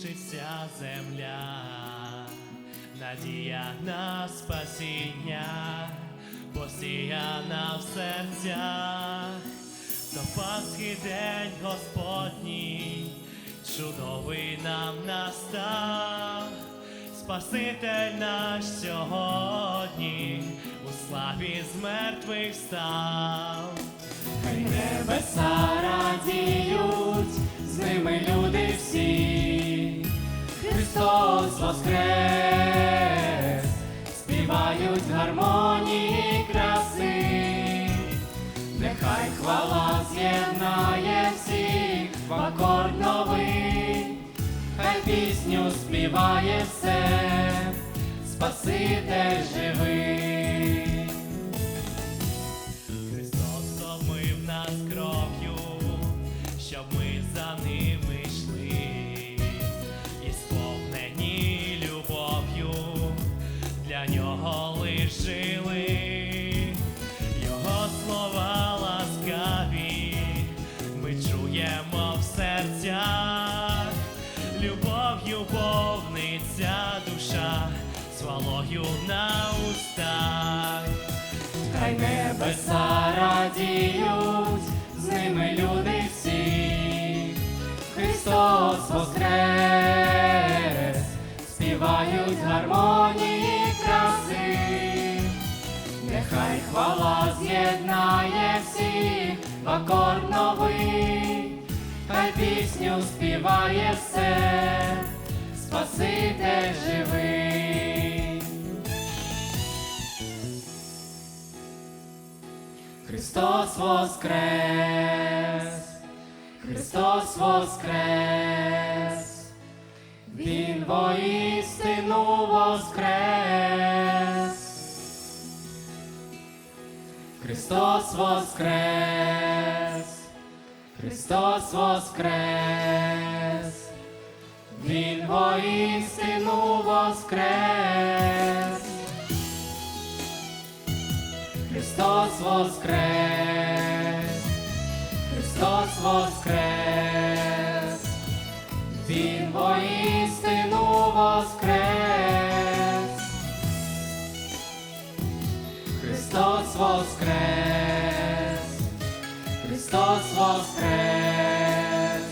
тішиться земля, надія на спасіння, посіяна в серцях, то Пасхи день Господній, чудовий нам настав, Спаситель наш сьогодні у славі з мертвих став. Воскрес, співають гармонії краси. Нехай хвала з'єднає всіх в акорд новий, хай пісню співає все, Спаситель живий. Жили, його слова ласкаві, ми чуємо в серцях, любов'ю повниться душа, свалою на устах. Хай небеса радіють, з ними люди всі. Христос воскрес, співають гармонії Хвала з'єднає всіх в акорд новий, хай пісню співає все, Спаситель живий. Христос воскрес, Христос воскрес, Він воістину воскрес. Христос воскрес, Христос воскрес, Він воістину воскрес. Христос воскрес, Христос воскрес, Він воістину воскрес. Воскрес, Христос воскрес,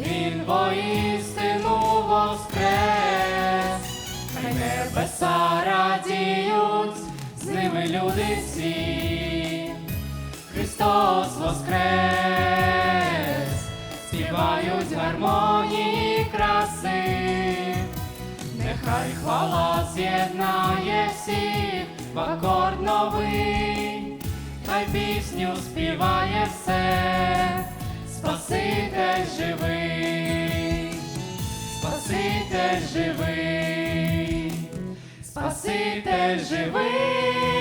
Він воістину воскрес, хай небеса радіють, з ними люди всі. Христос воскрес, співають гармонії Нехай хвала з'єднає всіх в акорд новий, хай пісню співає все, Спаситель живий, Спаситель живий, Спаситель живий.